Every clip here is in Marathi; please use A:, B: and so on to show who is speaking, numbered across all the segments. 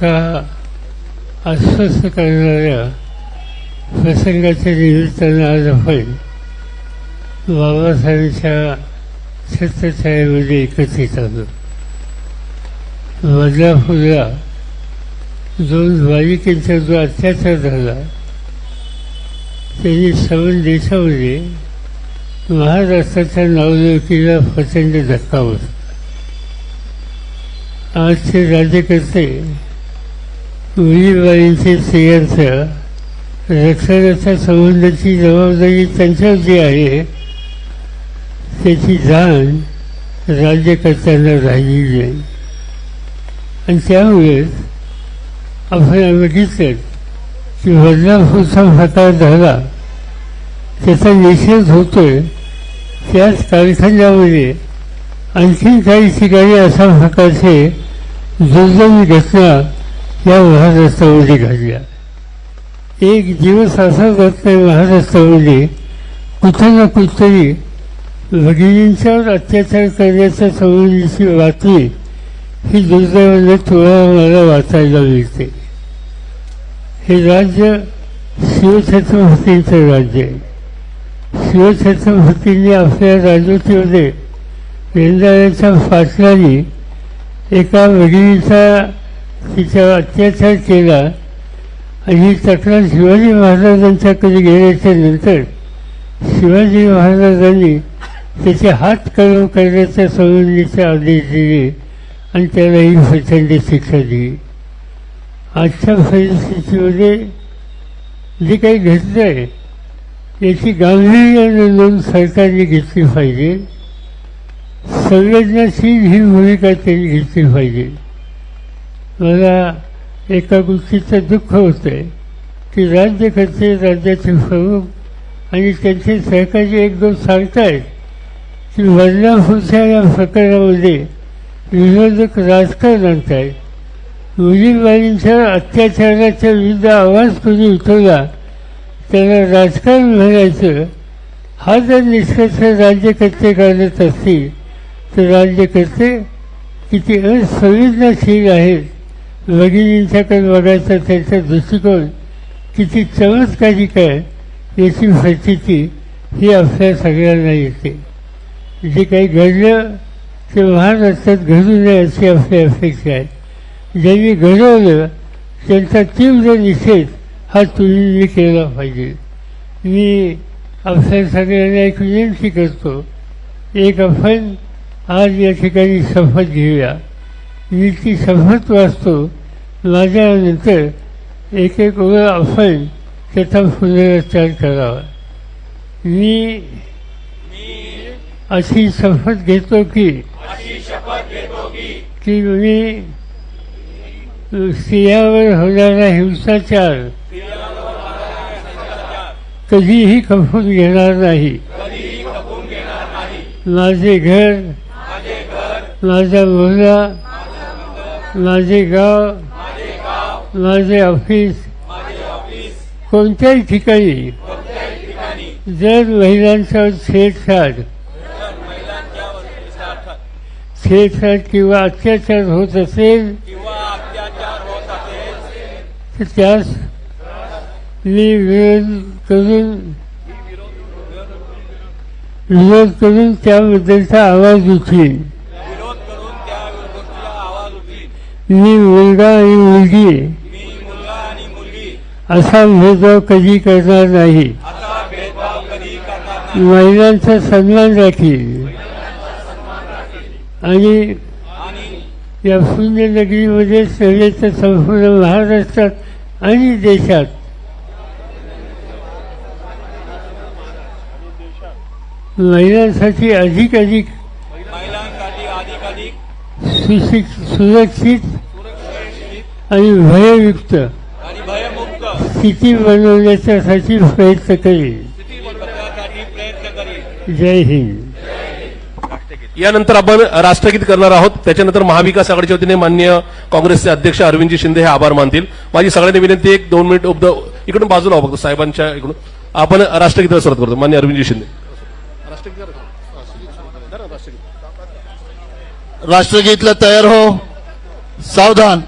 A: का अस्वस्थ करणाऱ्या प्रसंगाच्या निमित्तानं आज आपण बाबासाहेबांच्या छत्रछायेमध्ये एकत्रित आलो. बदलापूरला दोन बालिकेंचा जो अत्याचार झाला त्यांनी सवन देशामध्ये महाराष्ट्राच्या नावलौकीला प्रचंड धक्का बसला. आजचे राज्यकर्ते मुलीबाईंचे स्त्रियांच्या रक्षणाच्या संबंधाची जबाबदारी त्यांच्यावरती आहे त्याची जाण राज्यकर्त्यांना राहिली नाही आणि त्यामुळेच आपण बघितलं की बदलापूरचा प्रकार झाला त्याचा निषेध होतोय. त्याच कारखान्यामध्ये आणखीन काही ठिकाणी अशा प्रकारचे दुर्दैवी घटना या महाराष्ट्रामध्ये घडल्या एक दिवस असा जात नाही महाराष्ट्रामध्ये कुठं ना कुठतरी भगिनींच्यावर अत्याचार करण्याच्या संबंधीची बातमी ही दुर्दैवाने तुम्हाला मला वाचायला मिळते हे राज्य शिवछत्रपतींचं राज्य आहे शिवछत्रपतींनी आपल्या राजवटीमध्ये रेंदाळ्याच्या फाटल्याने एका भगिनीचा तिच्यावर अत्याचार केला आणि ही तक्रार शिवाजी महाराजांच्याकडे गेल्याच्यानंतर शिवाजी महाराजांनी त्याचे हात कळव करण्याच्या संबंधीचे आदेश दिले आणि त्याला ही प्रचंड शिक्षा दिली. आजच्या परिस्थितीमध्ये जे काही घडलं आहे याची गांभीर्याने नोंद सरकारने घेतली पाहिजे. संवेदनाशील ही भूमिका त्यांनी घेतली पाहिजे. मला एका गोष्टीचं दुःख होतं आहे की राज्यकर्ते राज्याचे प्रमुख आणि त्यांचे सहकारी एक दोन सांगतायत की बदलापूरच्या या प्रकरणामध्ये विरोधक राजकारण आणत आहेत मुलीबाईंच्या अत्याचाराच्या विरुद्ध आवाज कोणी उठवला त्याला राजकारण म्हणायचं हा जर निष्कर्ष राज्यकर्ते काढत असतील तर राज्यकर्ते किती असंवेदनाशील आहेत. भगिनींच्याकडे बघायचा त्यांचा दृष्टिकोन किती चमत्कारिक आहे याची प्रचिती ही आपल्या सगळ्यांना येते. जे काही घडलं ते महाराष्ट्रात घडू नये अशी आपली अपेक्षा आहे. ज्यांनी घडवलं त्यांचा तीव्र निषेध हा तुम्ही केला पाहिजे. मी आपल्या सगळ्यांना एक विनंती करतो एक आपण आज या ठिकाणी शपथ घेऊया. मी ती शपथ वाचतो माझ्यानंतर एक एक वेळ आपण त्याचा पुनरुच्चार करावा. मी अशी शपथ घेतो की की मी स्त्रियावर होणारा हिंसाचार कधीही खपून घेणार नाही. माझे घर माझा मुलगा माझे गाव माझे ऑफिस कोणत्याही ठिकाणी जर महिलांचा छेडछाड छेडछाड किंवा अत्याचार होत असेल
B: किंवा अत्याचार होत असेल
A: तर त्यास मी विरोध करून विरोध करून त्याबद्दलचा आवाज उठवीन. मी मुलगा आणि मुलगी असा भेदभाव कधी करणार नाही. महिलांचा सन्मान राखील आणि या पुण्यनगरीमध्ये नव्हे तर संपूर्ण महाराष्ट्रात आणि देशात महिलांसाठी अधिक अधिक
B: महिलांसाठी अधिकाधिक
A: सुरक्षित
B: सुरक्षित
A: आणि भययुक्त
B: भयमुक्त
A: स्थिती बनवण्याच्यासाठी प्रयत्न करेल जय हिंद.
C: यानंतर आपण राष्ट्रगीत करणार आहोत. त्याच्यानंतर महाविकास आघाडीच्या वतीने मान्य काँग्रेसचे अध्यक्ष अरविंदजी शिंदे हे आभार मानतील. माझी सगळ्यांनी विनंती एक दोन मिनिट उपद इकडून बाजूला फक्त साहेबांच्या इकडून. आपण राष्ट्रगीताला सुरुवात करतो. मान्य अरविंदजी शिंदे.
D: राष्ट्रगीतला तयार हो. सावधान.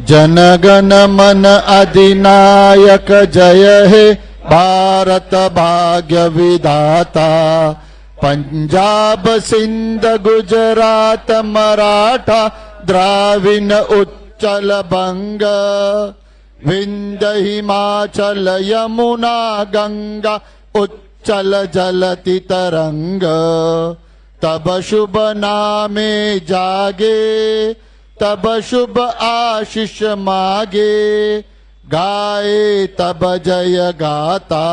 D: जनगण मन अधिनायक जय हे भारत भाग्य विधाता। पंजाब सिंध गुजरात मराठा द्राविण उच्चल बंग। विंद हिमाचल यमुना गंगा उच्चल जलति तरंग। तब शुभ नामे जागे। तब शुभ आशीष मागे, गाए तब जय गाता।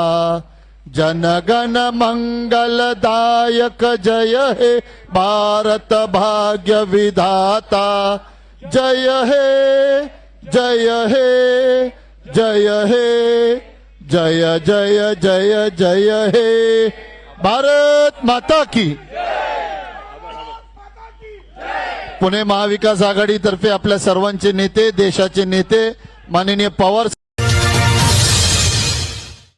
D: जनगण मंगलदायक जय हे भारत भाग्य विधाता। जय हे जय हे जय हे, जय जय जय जय हे। भारत माता की। पुणे महाविकास आघाडीतर्फे आपल्या सर्वांचे नेते देशाचे नेते माननीय पवार